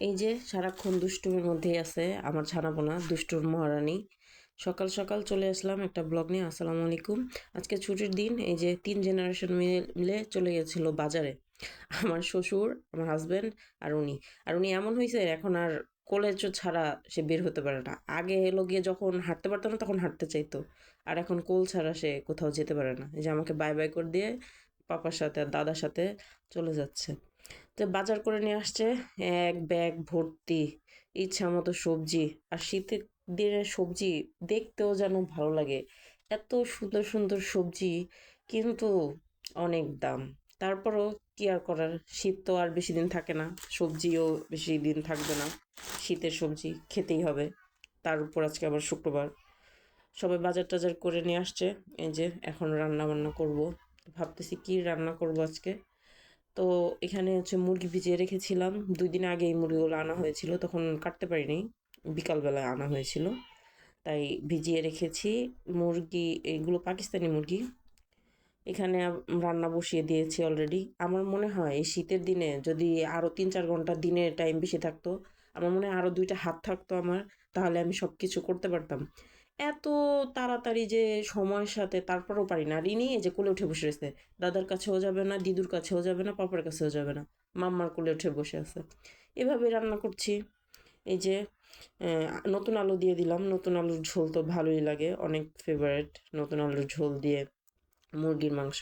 এই যে সারাক্ষণ দুষ্টুমির মধ্যেই আছে, আমার ছানাপোনা, দুষ্টুর মহারানী। সকাল সকাল চলে আসলাম একটা ব্লগ নিয়ে, আসসালামু আলাইকুম। আজকে ছুটির দিন, এই যে তিন জেনারেশন মিলে মিলে চলে গেছিল বাজারে। আমার শ্বশুর, আমার হাজব্যান্ড আর উনি। আর উনি এমন হয়েছে এখন আর কলেজ ছাড়া সে বের হতে পারে না। আগে এলো গিয়ে যখন হাঁটতে পারতো না, তখন হাঁটতে চাইতো। আর এখন কোল ছাড়া সে কোথাও যেতে পারে না। এই যে আমাকে বাই বাই করে দিয়ে, পাপার সাথে আর দাদার সাথে চলে যাচ্ছে। তো বাজার করে নিয়ে আসছে এক ব্যাগ ভর্তি ইচ্ছা মতো সবজি। আর শীতের দিনের সবজি দেখতেও যেন ভালো লাগে। এত সুন্দর সুন্দর সবজি, কিন্তু অনেক দাম। তারপরও কি আর করার? শীত তো আর বেশি দিন থাকে না, সবজিও বেশি দিন থাকবে না। শীতের সবজি খেতেই হবে। তার উপর আজকে আবার শুক্রবার। সবাই বাজার টাজার করে নিয়ে আসছে। এই যে এখন রান্না বান্না করব। ভাবতেছি কি রান্না করব আজকে? তো এখানে হচ্ছে মুরগি ভিজিয়ে রেখেছিলাম। দুই দিন আগে এই মুরগিগুলো আনা হয়েছিল, তখন কাটতে পারিনি। বিকালবেলায় আনা হয়েছিল। তাই ভিজিয়ে রেখেছি। মুরগি, এগুলো পাকিস্তানি মুরগি। এখানে রান্না বসিয়ে দিয়েছি অলরেডি আমার মনে হয় এই শীতের দিনে যদি আরও তিন চার ঘণ্টা দিনের টাইম বেশি থাকতো, আমার মনে হয় আরও দুইটা হাত থাকতো আমার, তাহলে আমি সব কিছু করতে পারতাম। এত তাড়াতাড়ি যে সময়ের সাথে তারপরও পারি না। রিনি এই যে কোলে উঠে বসে রয়েছে, দাদার কাছেও যাবে না, দিদুর কাছেও যাবে না, পাপার কাছেও যাবে না, মাম্মার কোলে উঠে বসে আছে। এভাবে রান্না করছি। এই যে নতুন আলু দিয়ে দিলাম। নতুন আলুর ঝোল তো ভালোই লাগে, অনেক ফেভারেট নতুন আলুর ঝোল দিয়ে মুরগির মাংস,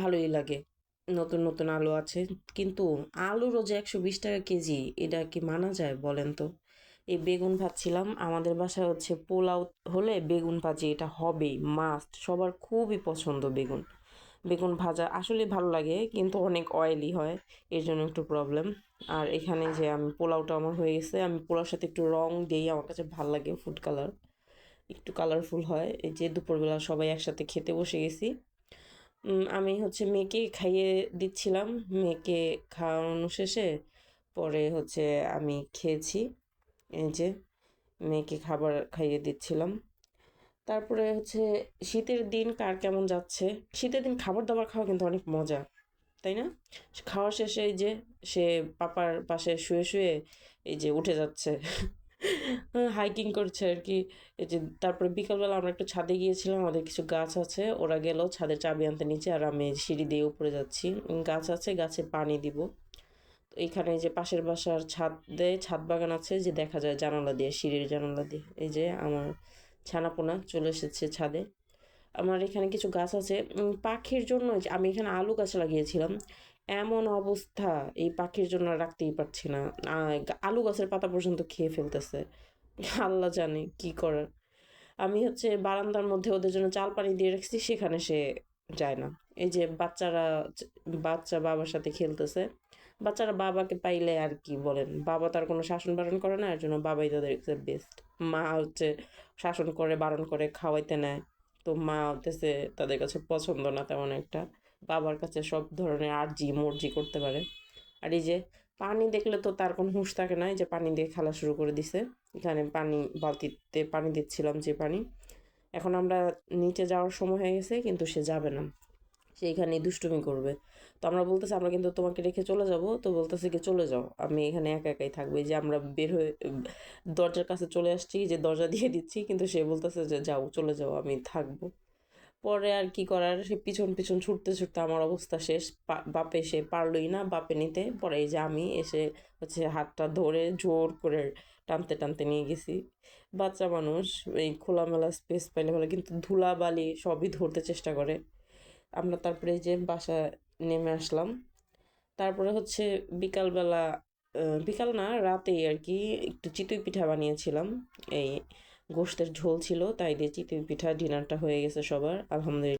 ভালোই লাগে। নতুন নতুন আলু আছে, কিন্তু আলুরও যে একশো বিশ টাকা কেজি, এটা কি মানা যায় বলেন তো? এই বেগুন ভাজছিলাম। আমাদের বাসায় হচ্ছে পোলাও হলে বেগুন ভাজি, এটা হবেই মাস্ট সবার খুবই পছন্দ বেগুন। বেগুন ভাজা আসলে ভালো লাগে, কিন্তু অনেক অয়েলি হয়, এর জন্য একটু প্রবলেম আর এখানে যে আমি পোলাওটা আমার হয়ে গেছে, আমি পোলাওর সাথে একটু রং দিই আমার কাছে ভালো লাগে ফুড কালার একটু কালারফুল হয়। এই যে দুপুরবেলা সবাই একসাথে খেতে বসে গেছি। আমি হচ্ছে মেয়েকে খাইয়ে দিচ্ছিলাম। মেয়েকে খাওয়ানো শেষে পরে হচ্ছে আমি খেয়েছি। এই যে মেয়েকে খাবার খাইয়ে দিচ্ছিলাম। তারপরে হচ্ছে শীতের দিন কার কেমন যাচ্ছে? শীতের দিন খাবার দাবার খাওয়া কিন্তু অনেক মজা, তাই না? খাওয়া শেষে এই যে সে পাপার পাশে শুয়ে শুয়ে এই যে উঠে যাচ্ছে। হাইকিং করছে আর কি। এই যে তারপরে বিকালবেলা আমরা একটু ছাদে গিয়েছিলাম, আমাদের কিছু গাছ আছে, ওরা গেল ছাদের চাবি আনতে নিচে আর আমি সিঁড়ি দিয়ে উপরে যাচ্ছি। গাছ আছে, গাছে পানি দিব। এই যে পাশের বাসার ছাদে, ছাদ বাগান আছে যে দেখা যায় জানালা দিয়ে, সিঁড়ির জানালা দিয়ে। এই যে আমার ছানাপোনা চলে এসেছে ছাদে। আমার এখানে কিছু গাছ আছে। পাখির জন্য আমি এখানে আলু গাছ লাগিয়েছিলাম। এমন অবস্থা, এই পাখির জন্য রাখতেই পারছি না। আলু গাছের পাতা পর্যন্ত খেয়ে ফেলতেছে। আল্লাহ জানে কি করার। আমি হচ্ছে বারান্দার মধ্যে ওদের জন্য চাল পানি দিয়ে রাখছি, সেখানে সে যায় না। এই যে বাচ্চারা, বাচ্চা বাবার সাথে খেলতেছে। বাচ্চারা বাবাকে পাইলে আর কি বলেন? বাবা তার কোনো শাসন বারণ করে না এর জন্য বাবাই তাদের বেস্ট মা হচ্ছে শাসন করে, বারণ করে, খাওয়াইতে নেয়। তো মা হতেছে তাদের কাছে পছন্দ না তেমন একটা। বাবার কাছে সব ধরনের আর্জি, মর্জি করতে পারে। আর এই যে পানি দেখলে তো তার কোনো হুঁশ থাকে না যে পানি দিয়ে খেলা শুরু করে দিছে। এখানে পানি, বালতিতে পানি দিচ্ছিলাম যে পানি। এখন আমরা নিচে যাওয়ার সময় হয়ে গেছে, কিন্তু সে যাবে না। সে এখানেই দুষ্টুমি করবে। তো আমরা বলতেছি, আমরা কিন্তু তোমাকে রেখে চলে যাব। তো বলতেছে কি, চলে যাও। আমি এখানে একা একাই থাকব। যে আমরা বের হয়ে, দরজার কাছে চলে আসছি, যে দরজা দিয়ে দিচ্ছি, কিন্তু সে বলতেছে যে, যাও, চলে যাও, আমি থাকব। পরে আর কি করার, সে পিছন পিছন ছুটতে ছুটতে আমার অবস্থা শেষ। বাপে সে পারলই না বাপে নিতে। পরে এই যে আমি এসে হচ্ছে হাতটা ধরে জোর করে টানতে টানতে নিয়ে গেছি। বাচ্চা মানুষ, এই খোলামেলা স্পেস পাইলে ভালো কিন্তু ধুলাবালি সবই ধরতে চেষ্টা করে। আমরা তারপরে যে বাসা নেমে আসলাম। তারপরে হচ্ছে বিকালবেলা বিকাল না, রাতেই আর কি একটু চিতই পিঠা বানিয়েছিলাম। এই গোষ্ঠের ঝোল ছিল, তাই দিয়ে চিতই পিঠা, ডিনারটা হয়ে গেছে সবার, আলহামদুলিল্লাহ।